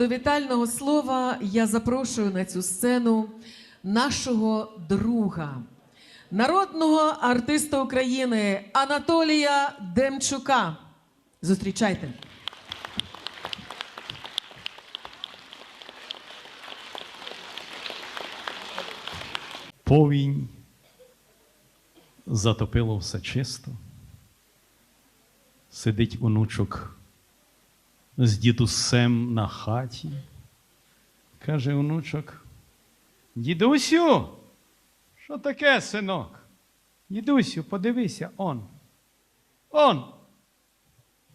До вітального слова я запрошую на цю сцену нашого друга, народного артиста України Анатолія Демчука. Зустрічайте. Повінь затопило все чисто. Сидить онучок з дідусем на хаті. Каже онучок: Дідусю, що таке, синок? Дідусю, подивися, он. Он.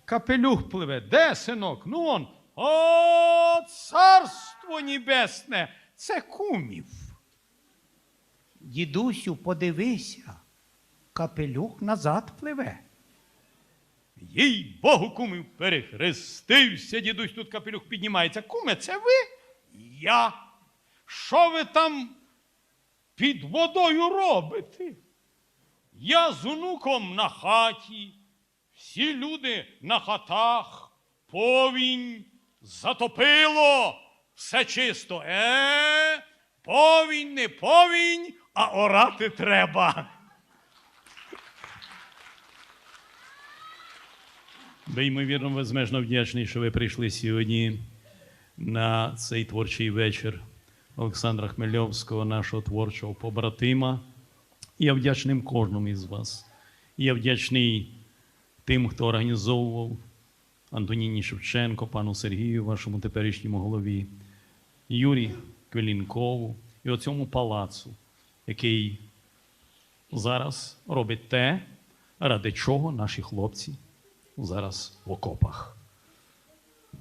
Капелюх пливе. Де, синок? Ну он. О, царство небесне! Це кумів. Дідусю, подивися, капелюх назад пливе. Їй Богу, кумів, перехрестився, дідусь тут капелюх піднімається. Куме, це ви? Я. Що ви там під водою робите? Я з онуком на хаті, всі люди на хатах, повінь затопило, все чисто. Е, повінь, не повінь, а орати треба. Ви, ймовірно, безмежно вдячний, що ви прийшли сьогодні на цей творчий вечір Олександра Хмельовського, нашого творчого побратима. Я вдячним кожному із вас. Я вдячний тим, хто організовував Антоніні Шевченко, пану Сергію, вашому теперішньому голові, Юрі Квелінкову і оцьому палацу, який зараз робить те, ради чого наші хлопці зараз в окопах.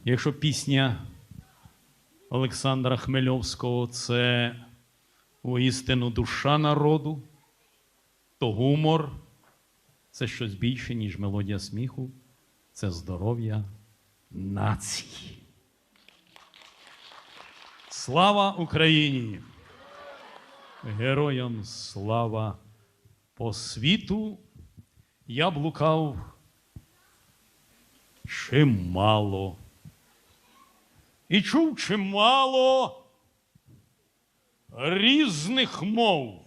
Якщо пісня Олександра Хмельовського це воістину душа народу, то гумор це щось більше, ніж мелодія сміху, це здоров'я нації. Слава Україні! Героям слава по світу я блукав чимало. І чув чимало різних мов,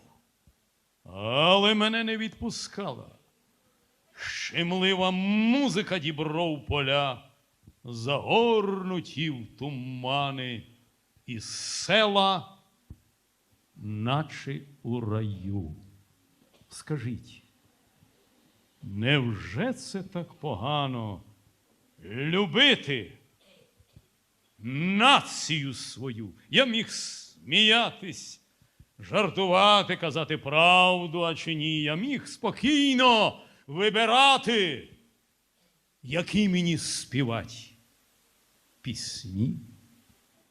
але мене не відпускала. Щемлива музика дібров поля, загорнуті в тумани і села, наче у раю. Скажіть, невже це так погано? Любити націю свою. Я міг сміятись, жартувати, казати правду, а чи ні. Я міг спокійно вибирати, які мені співати пісні.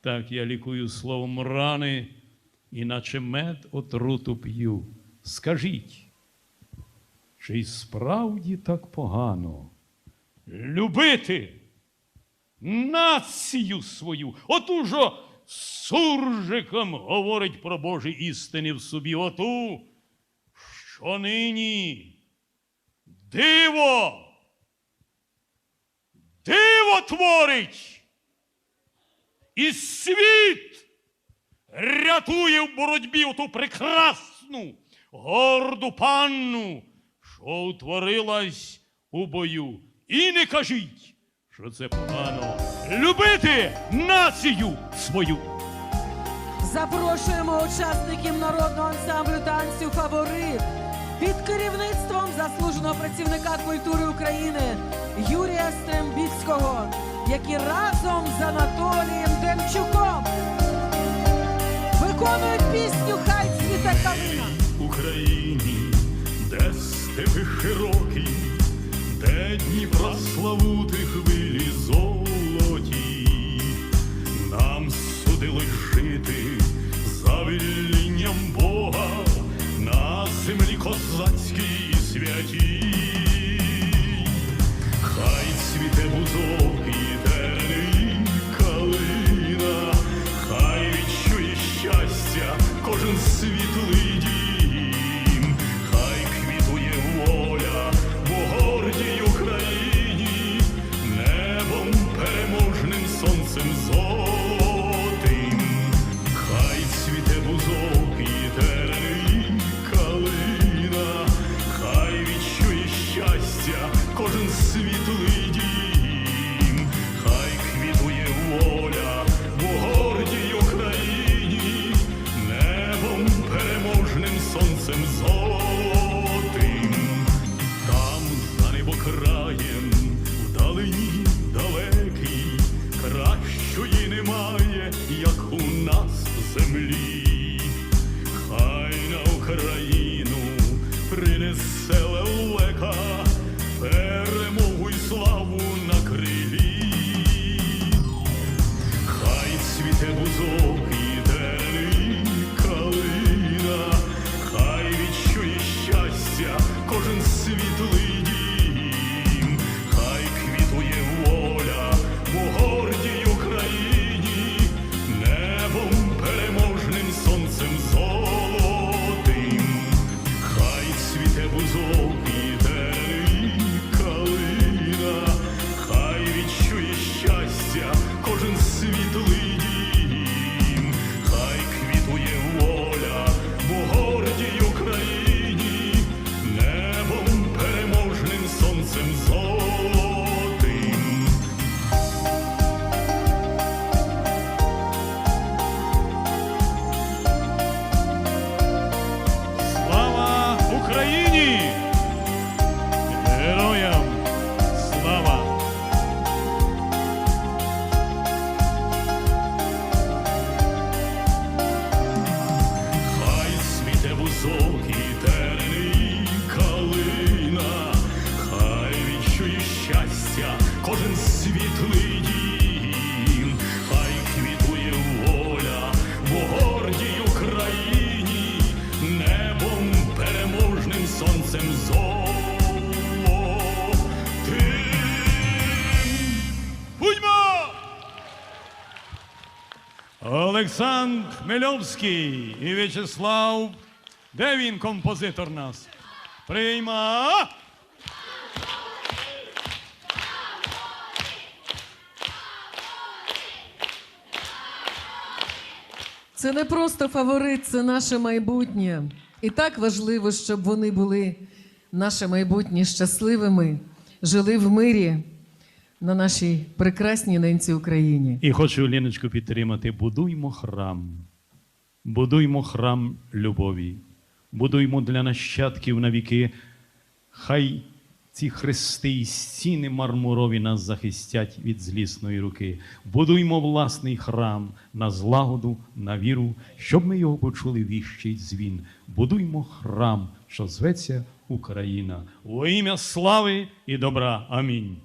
Так я лікую словом рани, іначе мед отруту п'ю. Скажіть, чи справді так погано? Любити націю свою. Отужо суржиком говорить про Божі істини в собі. Оту, що нині диво, диво творить. І світ рятує в боротьбі оту прекрасну, горду панну, що утворилась у бою. І не кажіть, що це погано любити націю свою. Запрошуємо учасників народного ансамблю танцю Фаворит під керівництвом заслуженого працівника культури України Юрія Стрембіцького, які разом з Анатолієм Демчуком виконують пісню Хай цвіте калина. Україні, де степи широкі, де Дніпра славути хвилі золоті, нам судилось жити світлий дім, хай квітує воля в гордій Україні, небом переможним сонцем золотим, там за небокраєм, вдалині далекий, кращої немає, як у нас землі. Світлий дім, хай квітує воля в гордій Україні, небом переможним сонцем золотим. Олександр Хмельовський і В'ячеслав. Де він, композитор нас? Прийма. Це не просто фаворит, це наше майбутнє. І так важливо, щоб вони були наше майбутнє щасливими, жили в мирі на нашій прекрасній ненці Україні. І хочу Ліночку підтримати. Будуймо храм. Будуймо храм любові. Будуймо для нащадків на віки. Хай ці хрести і стіни мармурові нас захистять від злісної руки. Будуймо власний храм на злагоду, на віру, щоб ми його почули віщий дзвін. Будуймо храм, що зветься Україна. Во ім'я слави і добра. Амінь.